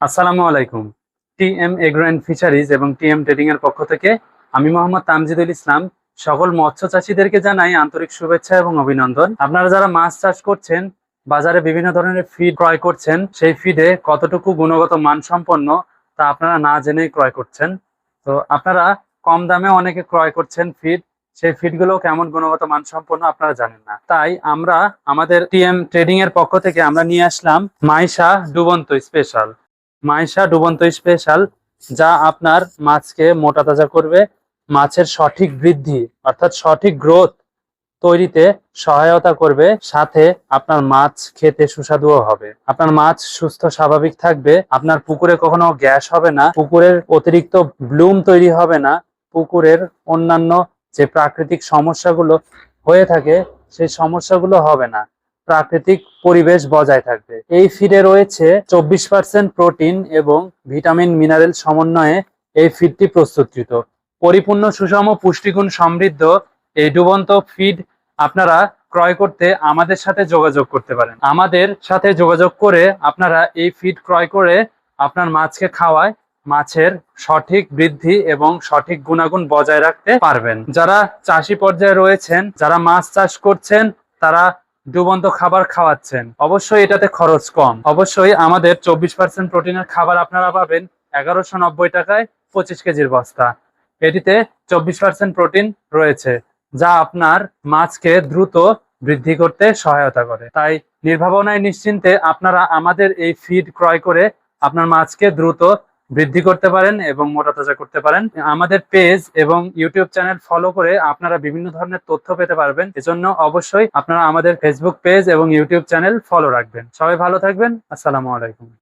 আসসালামু আলাইকুম। TM agro and fisheries এবং টি এম ট্রেডিং এর পক্ষ থেকে আমি মোহাম্মদ তামজিদুল ইসলাম। সকল মৎস্য চাষীদেরকে জানাই আন্তরিক শুভেচ্ছা এবং অভিনন্দন। আপনারা যারা মাছ চাষ করছেন, বাজারে বিভিন্ন ধরনের ফিড ক্রয় করছেন, সেই ফিডে কতটুকু গুণগত মানসম্পন্ন তা আপনারা না জেনেই ক্রয় করছেন। তো আপনারা কম দামে অনেকে ক্রয় করছেন ফিড সেই ফিডগুলো কেমন গুণগত মানসম্পন্ন আপনারা জানেন না। তাই আমরা আমাদের টিএম ট্রেডিং এর পক্ষ থেকে আমরা নিয়ে আসলাম মাইশা ডুবন্ত স্পেশাল মাইশা ডুবন্ত স্পেশাল যা আপনার মাছকে মোটা তাজা করবে, মাছের সঠিক বৃদ্ধি অর্থাৎ সঠিক গ্রোথ তৈরিতে সহায়তা করবে, সাথে আপনার মাছ খেতে সুস্বাদুও হবে। আপনার মাছ সুস্থ, স্বাভাবিক থাকবে, আপনার পুকুরে কখনো গ্যাস হবে না, পুকুরের অতিরিক্ত ব্লুম তৈরি হবে না, পুকুরের অন্যান্য যে প্রাকৃতিক সমস্যাগুলো হয়ে থাকে, সেই সমস্যাগুলো হবে না। প্রাকৃতিক পরিবেশ বজায় থাকবে। এই ফিডে রয়েছে চব্বিশ পার্সেন্ট প্রোটিন এবং ভিটামিন মিনারেল সমন্বয়ে এই ফিডটি প্রস্তুতকৃত। পরিপূর্ণ, সুষম, পুষ্টিগুণ সমৃদ্ধ এই ডুবন্ত ফিড আপনারা ক্রয় করতে আমাদের সাথে যোগাযোগ করতে পারেন। আমাদের সাথে যোগাযোগ করে আপনারা এই ফিড ক্রয় করে আপনার মাছকে খাওয়ায়, মাছের সঠিক বৃদ্ধি এবং সঠিক গুণাগুণ বজায় রাখতে পারবেন। যারা চাষি পর্যায়ে রয়েছেন, যারা মাছ চাষ করছেন, তারা ডুবন্ত খাবার খাওয়াচ্ছেন। অবশ্যই এটাতে খরচ কম। অবশ্যই আমাদের চব্বিশ পার্সেন্ট প্রোটিনের খাবার আপনারা পাবেন এগারোশো নব্বই টাকায় পঁচিশ কেজির বস্তা। এটিতে চব্বিশ পার্সেন্ট প্রোটিন রয়েছে, যা আপনার মাছকে দ্রুত বৃদ্ধি করতে সহায়তা করে। তাই নির্ভাবনায় নিশ্চিন্তে আপনারা আমাদের এই ফিড ক্রয় করে আপনার মাছকে দ্রুত বৃদ্ধি করতে পারেন এবং মোটা তাজা করতে পারেন। আমাদের পেজ এবং ইউটিউব চ্যানেল ফলো করে আপনারা বিভিন্ন ধরনের তথ্য পেতে পারবেন। এজন্য অবশ্যই আপনারা আমাদের ফেসবুক পেজ এবং ইউটিউব চ্যানেল ফলো রাখবেন। সবাই ভালো থাকবেন। আসসালামু আলাইকুম।